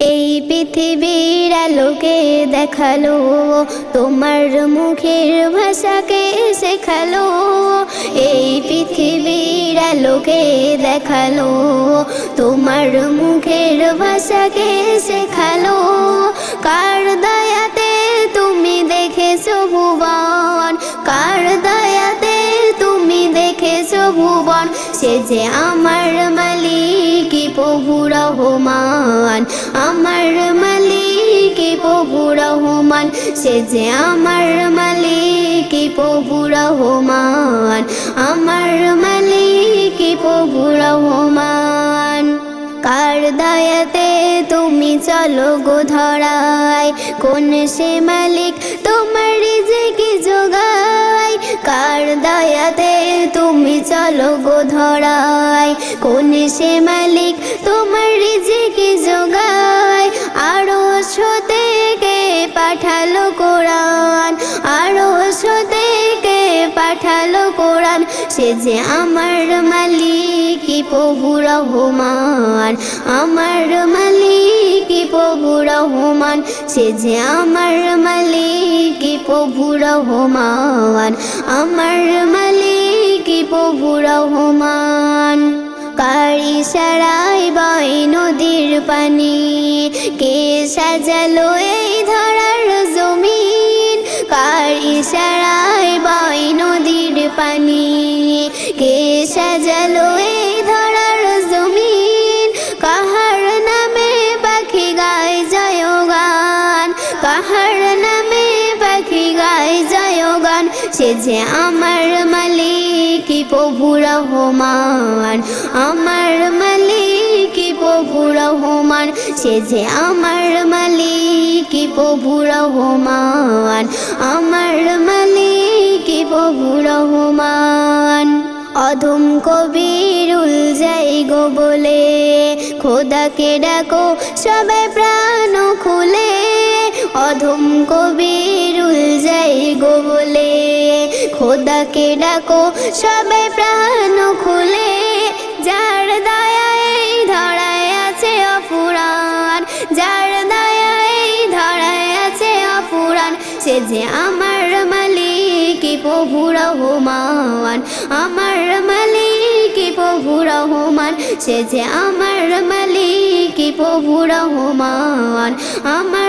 এই পৃথিবীর আলোকে দেখাল, তোমার মুখের ভাষাকে শেখালো। এই পৃথিবীর আলোকে দেখাল, তোমার মুখের ভাষাকে শেখালো। কার দয়াতে তুমি দেখেছ ভুবন? কার দয়াতে তুমি দেখেছ ভুবন? সে যে আমার মালিক প্রভু রহমান। আমার মালিক প্রভু রহমান। সে যে আমার মালিক প্রভু রহমান। আমার মালিক প্রভু রহমান। কার দয়াতে তুমি চলো গো ধরায়? কোন সে মালিক তোমার রিজিকি যোগায়? কার দয়াতে তুমি চলো গো ধরায়? কোন সে মালিক তোমার রিজিকি যোগায়? সে যে আমার মালিক প্রভু রহমান। আমার মালিক প্রভু রহমান। সে যে আমার মালিক প্রভু রহমান। আমার মালিক প্রভু রহমান। কারি সারাই বাই নদীর পানি। কে সাজালো এই ধরার কাহার নামে পাখি গায় জয় গান। সে যে আমার মালিক, প্রভু রহমান। আমার মালিক, প্রভু রহমান। সে যে আমার মালিক, প্রভু রহমান। আমার মালিক, প্রভু রহমান। অধম কবিরুল যাই গো বলে, খোদাকে ডাকো সবে প্রাণ খুলে। অধম কবিরুল যাই গো বলে। খোদাকে ডাকো সবে প্রাণ খুলে। যার দয়াই ধরায় আছে অপুরাণ যার দয়াই ধরায় আছে অপুরাণ সে যে আমার মালিক, প্রভু রহমান। আমার মালিক, প্রভু রহমান। সে যে আমার মালিক, প্রভু রহমান। আমার